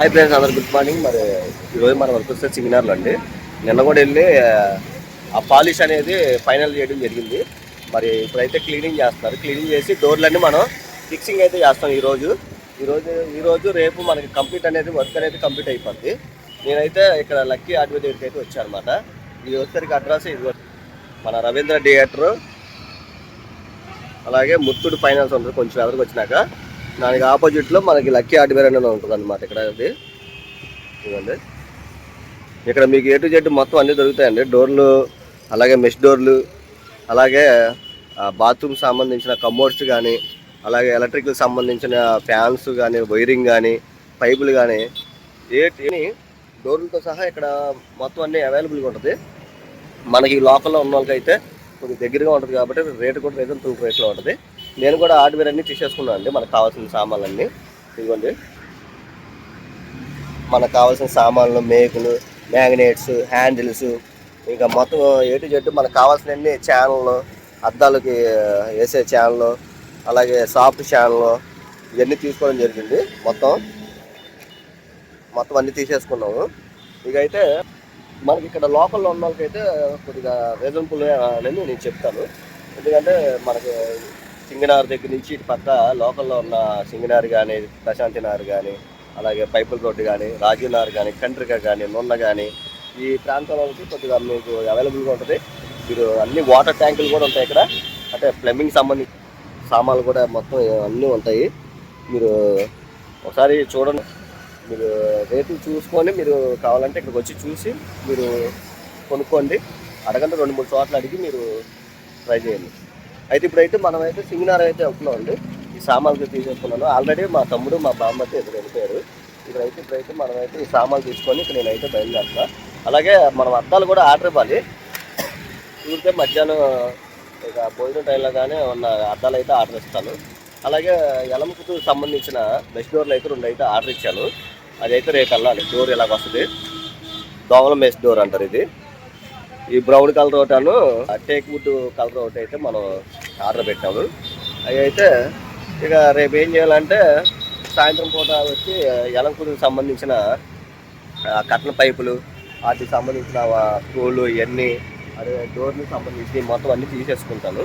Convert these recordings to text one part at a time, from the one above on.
Hi friends అందరు good morning. మరి ఈరోజు మన వర్క్ వస్తే సెమినార్లు అండి. నిన్న కూడా వెళ్ళి ఆ పాలిష్ అనేది ఫైనల్ చేయడం జరిగింది. మరి ఇప్పుడైతే క్లీనింగ్ చేస్తున్నారు. క్లీనింగ్ చేసి డోర్లన్నీ మనం ఫిక్సింగ్ అయితే చేస్తాం ఈరోజు. ఈరోజు ఈరోజు రేపు మనకి కంప్లీట్ అనేది వర్క్ అనేది కంప్లీట్ అయిపోద్ది. నేనైతే ఇక్కడ లక్కీ ఆర్డర్ దగ్గరికి అయితే వచ్చానమాట. ఇది వచ్చేసరికి అడ్రస్ ఇది. మన రవీంద్ర థియేటర్. అలాగే ముత్తుడు ఫైనాన్స్ ఉంటుంది. కొంచెం ఎదురుకు వచ్చినాక. దానికి ఆపోజిట్లో మనకి లక్కీ హార్డ్వేర్ అనేది ఉంటుంది అనమాట ఇక్కడ అది. ఇదండి ఇక్కడ మీకు ఏ టు జెడ్ మొత్తం అన్నీ దొరుకుతాయండి. డోర్లు అలాగే మెష్ డోర్లు అలాగే బాత్రూమ్ సంబంధించిన కమోడ్స్ కానీ అలాగే ఎలక్ట్రికల్ సంబంధించిన ఫ్యాన్స్ కానీ వైరింగ్ కానీ పైపులు కానీ ఏ డోర్లతో సహా ఇక్కడ మొత్తం అన్నీ అవైలబుల్గా ఉంటుంది. మనకి లోకల్లో ఉన్న వాళ్ళకైతే కొద్దిగా దగ్గరగా ఉంటుంది కాబట్టి రేటు కూడా రీజనబుల్ రేట్లో ఉంటుంది. నేను కూడా హార్డ్వేర్ అన్నీ తీసేసుకున్నాను అండి. మనకు కావాల్సిన సామాన్లన్నీ. ఇదిగోండి. మనకు కావాల్సిన సామాన్లు మేకులు మ్యాగ్నెట్స్ హ్యాండిల్స్ ఇంకా మొత్తం ఏ జట్టు జెడ్ మనకు కావాల్సిన ఛానళ్ళు అద్దాలకి వేసే ఛానళ్ళు అలాగే సాఫ్ట్ ఛానళ్ళు ఇవన్నీ తీసుకోవడం జరిగింది. మొత్తం మొత్తం అన్నీ తీసేసుకున్నాము. ఇక అయితే మనకి ఇక్కడ లోకల్లో ఉన్న వాళ్ళకైతే కొద్దిగా రీజనబుల్ అని నేను చెప్తాను. ఎందుకంటే మనకి సింగనార్ దగ్గర నుంచి ఇటు పక్క లోకల్లో ఉన్న సింగనార్ కానీ ప్రశాంతి నార్ కానీ అలాగే పైపుల రోడ్డు కానీ రాజీవ్ నార్ కానీ కంట్రిక కానీ నున్న కానీ ఈ ప్రాంతంలోకి కొద్దిగా మీకు అవైలబుల్గా ఉంటుంది. మీరు అన్ని వాటర్ ట్యాంకులు కూడా ఉంటాయి ఇక్కడ. అంటే ప్లంబింగ్ సంబంధించి సామాన్లు కూడా మొత్తం అన్నీ ఉంటాయి. మీరు ఒకసారి చూడండి. మీరు రేట్లు చూసుకొని మీరు కావాలంటే ఇక్కడికి వచ్చి చూసి మీరు కొనుక్కోండి. అడగంటే రెండు మూడు చోట్ల అడిగి మీరు ట్రై చేయండి. అయితే ఇప్పుడైతే మనం అయితే అయితే వెళ్తున్నాం అండి ఈ సామాన్లు తీసేసుకున్నాను ఆల్రెడీ మా తమ్ముడు మా బామ్మతో ఎదురు వెళ్ళిపోయారు. ఇక్కడైతే ఇప్పుడైతే మనం అయితే ఈ సామాన్లు తీసుకొని ఇక్కడ నేనైతే బయలుదేరుతున్నా. అలాగే మనం అద్దాలు కూడా ఆర్డర్ ఇవ్వాలి. ఊరికే మధ్యాహ్నం ఇక భోజనం టైంలో కానీ ఉన్న అద్దాలు అయితే ఆర్డర్ ఇస్తాను. అలాగే ఎలముకు సంబంధించిన బెస్ట్ డోర్లు అయితే రెండు అయితే ఆర్డర్ ఇచ్చాను. అదైతే రేపు వెళ్ళాలి. డోర్ ఇలాగ వస్తుంది. దోమల మెస్ డోర్ అంటారు ఇది. ఈ బ్రౌన్ కలర్ ఒకటాను టేక్ వుడ్ కలర్ ఒకటి అయితే మనం ఆర్డర్ పెట్టాము. అవి అయితే ఇక రేపు ఏం చేయాలంటే సాయంత్రం పూట వచ్చి ఎలంకూరుకు సంబంధించిన కట్ల పైపులు వాటికి సంబంధించిన స్క్రూలు ఇవన్నీ అదే డోర్కి సంబంధించి మొత్తం అన్నీ తీసేసుకుంటాను.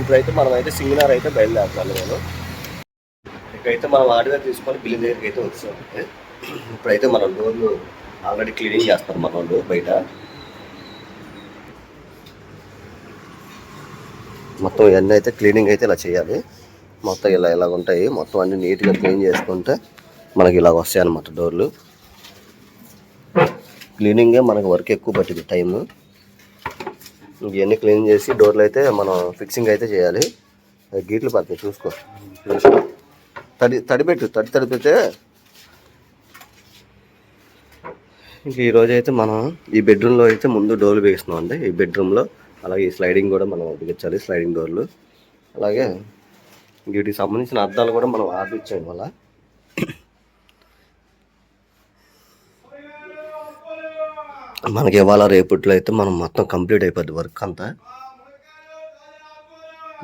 ఇప్పుడైతే మనం అయితే సింగినార్ అయితే బయలుదేరుతాను నేను. ఇక్కడైతే మనం ఆర్డర్ తీసుకొని బిల్లు దగ్గరికి అయితే వచ్చాం ఇప్పుడైతే మనం డోర్లు ఆల్రెడీ క్లీనింగ్ చేస్తాం మన వాళ్ళు బయట. మొత్తం ఇవన్నీ అయితే క్లీనింగ్ అయితే ఇలా చేయాలి. మొత్తం ఇలా ఇలాగ ఉంటాయి. మొత్తం అన్ని నీట్గా క్లీన్ చేసుకుంటే మనకి ఇలాగ వస్తాయి అన్నమాట డోర్లు క్లీనింగే మనకు వర్క్ ఎక్కువ పట్టింది టైము ఇవన్నీ క్లీన్ చేసి డోర్లు అయితే మనం ఫిక్సింగ్ అయితే చేయాలి. అది గీట్లు పడతాయి చూసుకో. తడి తడిపెట్టు తడి తడిపితే ఇంక ఈరోజు అయితే మనం ఈ బెడ్రూమ్లో అయితే ముందు డోర్లు బిగిస్తున్నాం అండి. ఈ బెడ్రూమ్లో అలాగే ఈ స్లైడింగ్ కూడా మనం బిగించాలి స్లైడింగ్ డోర్లు అలాగే వీటికి సంబంధించిన అద్దాలు కూడా మనం ఆర్డర్ ఇచ్చాం వల్ల మనకి ఇవాళ రేపట్లో అయితే మనం మొత్తం కంప్లీట్ అయిపోద్ది వర్క్ అంతా.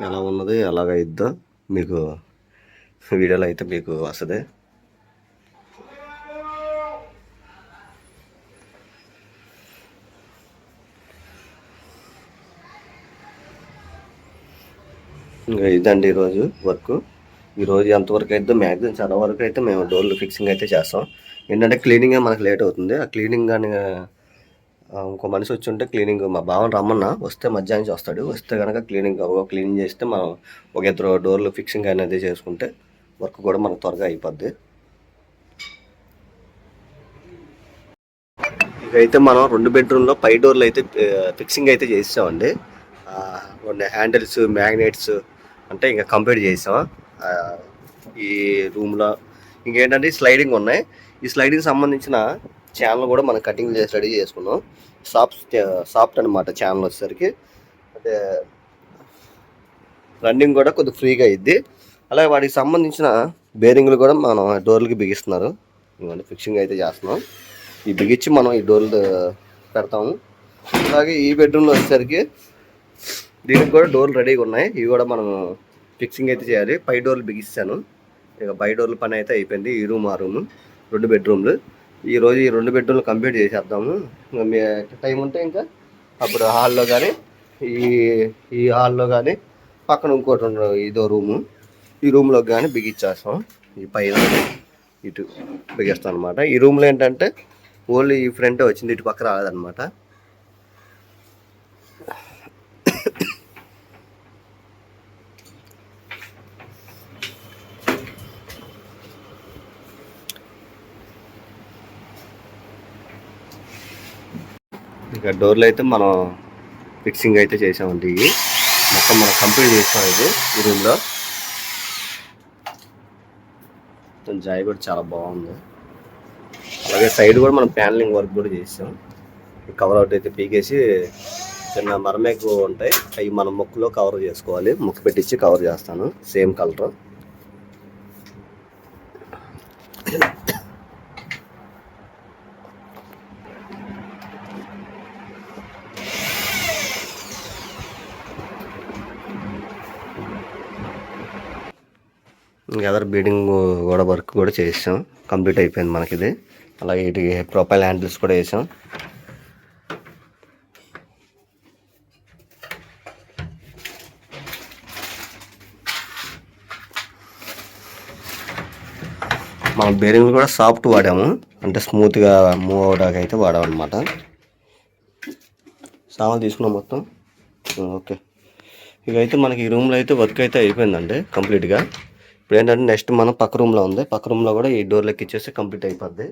ఎలా ఉన్నది ఎలాగ ఇద్దో మీకు వీడియోలో అయితే మీకు వస్తుంది ఇంకా ఇదండి ఈరోజు వర్క్. ఈరోజు ఎంతవరకు అయితే మ్యాక్సిమం చాలా వరకు అయితే మేము డోర్లు ఫిక్సింగ్ అయితే చేస్తాం. ఏంటంటే క్లీనింగ్ మనకు లేట్ అవుతుంది. ఆ క్లీనింగ్ కానీ ఇంకో మనిషి వచ్చి ఉంటే క్లీనింగ్ మా బావని రమ్మన్నా వస్తే మధ్యాహ్నం వస్తాడు. వస్తే కనుక క్లీనింగ్ క్లీనింగ్ చేస్తే మనం ఒక ఇద్దరు డోర్లు ఫిక్సింగ్ అనేది చేసుకుంటే వర్క్ కూడా మనకు త్వరగా అయిపోద్ది. ఇకైతే మనం రెండు బెడ్రూమ్లో పై డోర్లు అయితే ఫిక్సింగ్ అయితే చేసామండి. కొన్ని హ్యాండిల్స్ మ్యాగ్నెట్స్ అంటే ఇంకా కంప్లీట్ చేసాం ఈ రూమ్లో ఇంకేంటంటే స్లైడింగ్ ఉన్నాయి. ఈ స్లైడింగ్ సంబంధించిన ఛానల్ కూడా మనం కటింగ్ చేసి రెడీ చేసుకున్నాం. సాఫ్ట్ సాఫ్ట్ అనమాట ఛానల్ వచ్చేసరికి. అంటే రన్నింగ్ కూడా కొద్దిగా ఫ్రీగా ఇద్ది అలాగే వాటికి సంబంధించిన బేరింగ్లు కూడా మనం డోర్లకి బిగిస్తున్నారు. ఇవన్నీ ఫిక్సింగ్ అయితే చేస్తున్నాం. ఈ బిగించి మనం ఈ డోర్లు పెడతాము. అలాగే ఈ బెడ్రూమ్లో వచ్చేసరికి దీనికి కూడా డోర్లు రెడీగా ఉన్నాయి. ఇవి కూడా మనం ఫిక్సింగ్ అయితే చేయాలి. పై డోర్లు బిగిస్తాను. ఇక పై డోర్ల పని అయితే అయిపోయింది. ఈ రూమ్ ఆ రూమ్ రెండు బెడ్రూమ్లు. ఈ రోజు ఈ రెండు బెడ్రూమ్లు కంప్లీట్ చేసేద్దాము. మీ టైం ఉంటే ఇంకా అప్పుడు హాల్లో కానీ ఈ ఈ హాల్లో కానీ పక్కన ఇంకోటి ఇదో రూము. ఈ రూమ్లో కానీ బిగించేస్తాం ఈ పైన ఇటు బిగిస్తాం అనమాట ఈ రూమ్లో ఏంటంటే ఓన్లీ ఈ ఫ్రంటే వచ్చింది. ఇటు పక్క రాలేదన్నమాట. ఇక్కడ డోర్లు అయితే మనం ఫిక్సింగ్ అయితే చేసామండి ఇవి. మొత్తం మనం కంప్లీట్ చేసాం ఇది ఈ రూమ్లో. మొత్తం జాయ్ కూడా చాలా బాగుంది. అలాగే సైడ్ కూడా మనం ప్యానలింగ్ వర్క్ కూడా చేసాం. ఈ కవర్ అవుట్ అయితే పీకేసి చిన్న మరమేకు ఉంటాయి. అవి మనం ముక్కులో కవర్ చేసుకోవాలి. ముక్కు పెట్టించి కవర్ చేస్తాను. Same colour. అదర్ బీడింగ్ కూడా వర్క్ కూడా చేసాం. కంప్లీట్ అయిపోయింది మనకి ఇది అలాగే ఇటు ప్రొఫైల్ హ్యాండిల్స్ కూడా వేసాం. మనం బేరింగ్ కూడా సాఫ్ట్ వాడాము. అంటే స్మూత్గా మూవ్ అవడానికి అయితే వాడాము అనమాట తీసుకున్నాం మొత్తం. ఓకే. ఇక అయితే మనకి ఈ రూమ్లో అయితే వర్క్ అయితే అయిపోయిందండి కంప్లీట్గా ఇప్పుడు ఏంటంటే నెక్స్ట్ మనం పక్క రూమ్లో ఉంది. పక్క రూమ్లో కూడా ఈ డోర్లకి ఇచ్చేస్తే కంప్లీట్ అయిపోద్ది.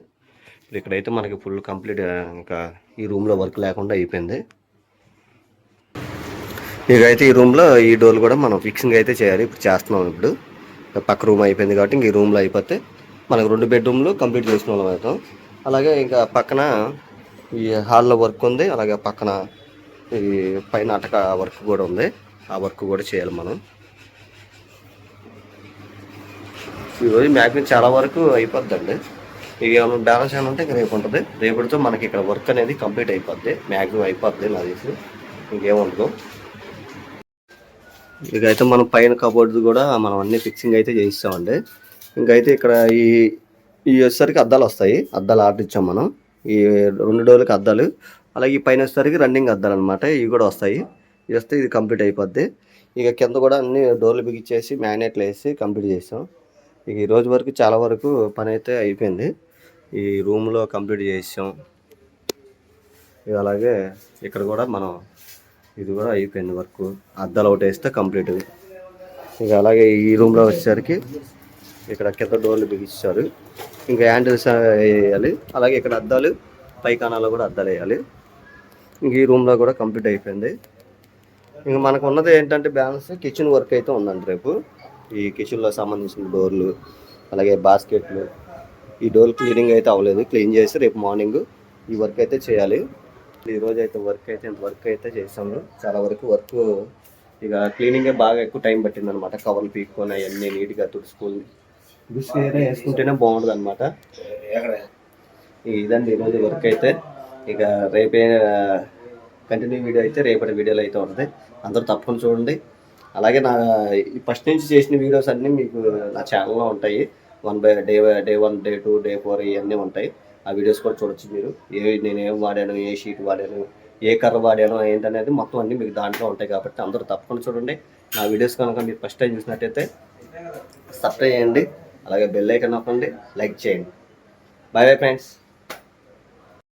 ఇప్పుడు ఇక్కడైతే మనకి ఫుల్ కంప్లీట్ ఇంకా ఈ రూమ్లో వర్క్ లేకుండా అయిపోయింది. ఇకైతే అయితే ఈ రూమ్లో ఈ డోర్లు కూడా మనం ఫిక్సింగ్ అయితే చేయాలి. ఇప్పుడు చేస్తున్నాం ఇప్పుడు. పక్క రూమ్ అయిపోయింది కాబట్టి ఇంక ఈ రూమ్లో అయిపోతే మనకు రెండు బెడ్రూమ్లు కంప్లీట్ చేసుకున్న వాళ్ళం అవుతాం. అలాగే ఇంకా పక్కన ఈ హాల్లో వర్క్ ఉంది. అలాగే పక్కన ఈ పైన అటక వర్క్ కూడా ఉంది. ఆ వర్క్ కూడా చేయాలి మనం. ఈరోజు మ్యాక్సిమం చాలా వరకు అయిపోద్దండి. ఇక ఏమైనా బ్యాలెన్స్ ఏమైనా ఉంటే ఇంకా రేపు ఉంటుంది. రేపటితో మనకి ఇక్కడ వర్క్ అనేది కంప్లీట్ అయిపోద్ది. మ్యాక్సిమం అయిపోద్ది నాకు తెలిసి. ఇంకేముండదు ఇకైతే మనం పైన కబోర్డ్ కూడా మనం అన్ని ఫిక్సింగ్ అయితే చేయిస్తామండి. ఇంకైతే ఇక్కడ ఈ ఈ వచ్చేసరికి అద్దాలు వస్తాయి. అద్దాలు ఆర్డర్ ఇచ్చాం మనం. ఈ రెండు డోర్లకి అద్దాలు. అలాగే ఈ పైన వచ్చేసరికి రన్నింగ్ అద్దాలు అనమాట ఇవి కూడా వస్తాయి. ఇవి వస్తే ఇది కంప్లీట్ అయిపోద్ది. ఇక కింద కూడా అన్ని డోర్లు బిగించేసి మ్యాగ్నెట్లు వేసి కంప్లీట్ చేసాం ఇక ఈ రోజు వరకు చాలా వరకు పని అయితే అయిపోయింది. ఈ రూమ్లో కంప్లీట్ చేసాం. ఇక అలాగే ఇక్కడ కూడా మనం ఇది కూడా అయిపోయింది వర్క్. అద్దాలు ఒకటి వేస్తే కంప్లీట్ ఇక అలాగే ఈ రూమ్లో వచ్చేసరికి ఇక్కడ కింద డోర్లు బిగించారు ఇంకా హ్యాండిల్స్ వేయాలి. అలాగే ఇక్కడ అద్దాలు పైకానాలో కూడా అద్దాలు వేయాలి. ఇంక ఈ రూమ్లో కూడా కంప్లీట్ అయిపోయింది. ఇంక మనకు ఉన్నది ఏంటంటే బ్యాలెన్స్ కిచెన్ వర్క్ అయితే ఉందండి రేపు. ఈ కిచెన్లో సంబంధించిన డోర్లు అలాగే బాస్కెట్లు ఈ డోర్ క్లీనింగ్ అయితే అవ్వలేదు. క్లీన్ చేసి రేపు మార్నింగ్ ఈ వర్క్ అయితే చేయాలి. ఈ రోజు అయితే వర్క్ అయితే వర్క్ అయితే చేసాము చాలా వరకు వర్క్ ఇక క్లీనింగే బాగా ఎక్కువ టైం పట్టింది అనమాట కవర్లు పీక్కొని అవన్నీ నీట్గా తుడుచుకొని తుడుచుకునే వేసుకుంటేనే బాగుంటుంది అనమాట ఇదండి ఈరోజు వర్క్ అయితే. ఇక రేపే కంటిన్యూ వీడియో అయితే రేపటి వీడియోలో అయితే ఉంటుంది. అందరూ తప్పకుండా చూడండి. అలాగే నా ఈ ఫస్ట్ నుంచి చేసిన వీడియోస్ అన్నీ మీకు నా ఛానల్లో ఉంటాయి. One by day day one day two day four ఇవన్నీ ఉంటాయి. ఆ వీడియోస్ కూడా చూడొచ్చు మీరు. ఏ నేను ఏం వాడాను ఏ షీట్ వాడాను ఏ కర్ర వాడాను ఏంటనేది మొత్తం అన్నీ మీకు దాంట్లో ఉంటాయి కాబట్టి అందరూ తప్పకుండా చూడండి. నా వీడియోస్ కనుక మీరు ఫస్ట్ టైం చూసినట్టయితే సబ్స్క్రైబ్ చేయండి. అలాగే బెల్ ఐకన్ నొక్కండి లైక్ చేయండి. Bye bye friends.